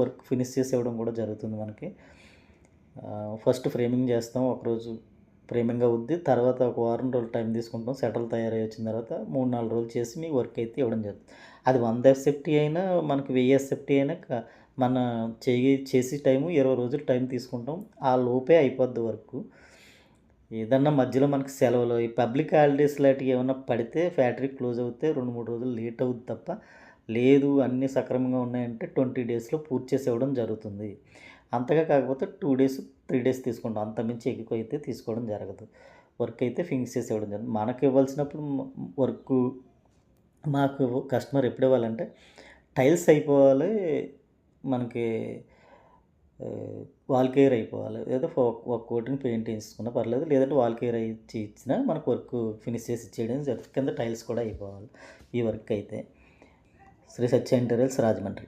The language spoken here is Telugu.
వర్క్ ఫినిష్ చేసి ఇవ్వడం కూడా జరుగుతుంది మనకి. ఫస్ట్ ఫ్రేమింగ్ చేస్తాం ఒకరోజు ఫ్రేమింగ్ అవుద్ది తర్వాత ఒక వారం రోజులు టైం తీసుకుంటాం సెటల్ తయారై వచ్చిన తర్వాత మూడు నాలుగు రోజులు చేసి మీ వర్క్ అయితే ఇవ్వడం జరుగుతుంది. అది వంద ఎస్ఎఫ్టీ అయినా మనకి వెయ్యి ఎస్ఎఫ్టీ అయినా మన చేయి చేసే టైము ఇరవై రోజులు టైం తీసుకుంటాం. ఆ లోపే అయిపోద్ది వర్క్. ఏదన్నా మధ్యలో మనకి సెలవులు ఈ పబ్లిక్ హాలిడేస్ లాంటివి ఏమైనా పడితే ఫ్యాక్టరీ క్లోజ్ అవుతే రెండు మూడు రోజులు లేట్ అవుద్ది తప్ప లేదు అన్నీ సక్రమంగా ఉన్నాయంటే ట్వంటీ డేస్లో పూర్తి చేసి ఇవ్వడం జరుగుతుంది. అంతగా కాకపోతే టూ డేస్ త్రీ డేస్ తీసుకుంటాం. అంతమించి ఎక్కువ అయితే తీసుకోవడం జరగదు. వర్క్ అయితే ఫినిష్ చేసి ఇవ్వడం జరుగుతుంది. మనకు ఇవ్వాల్సినప్పుడు వర్క్ మాకు కస్టమర్ ఎప్పుడు ఇవ్వాలంటే టైల్స్ అయిపోవాలి మనకి వాల్ కేర్ అయిపోవాలి. లేదా ఒక కోటిని పెయింట్ వేసుకున్నా పర్లేదు లేదంటే వాల్ కేర్ ఇచ్చి ఇచ్చినా మనకు వర్క్ ఫినిష్ చేసి ఇచ్చేయడం జరుగుతుంది. కింద టైల్స్ కూడా అయిపోవాలి ఈ వర్క్ అయితే. శ్రీ సత్య ఇంటీరియల్స్ రాజమండ్రి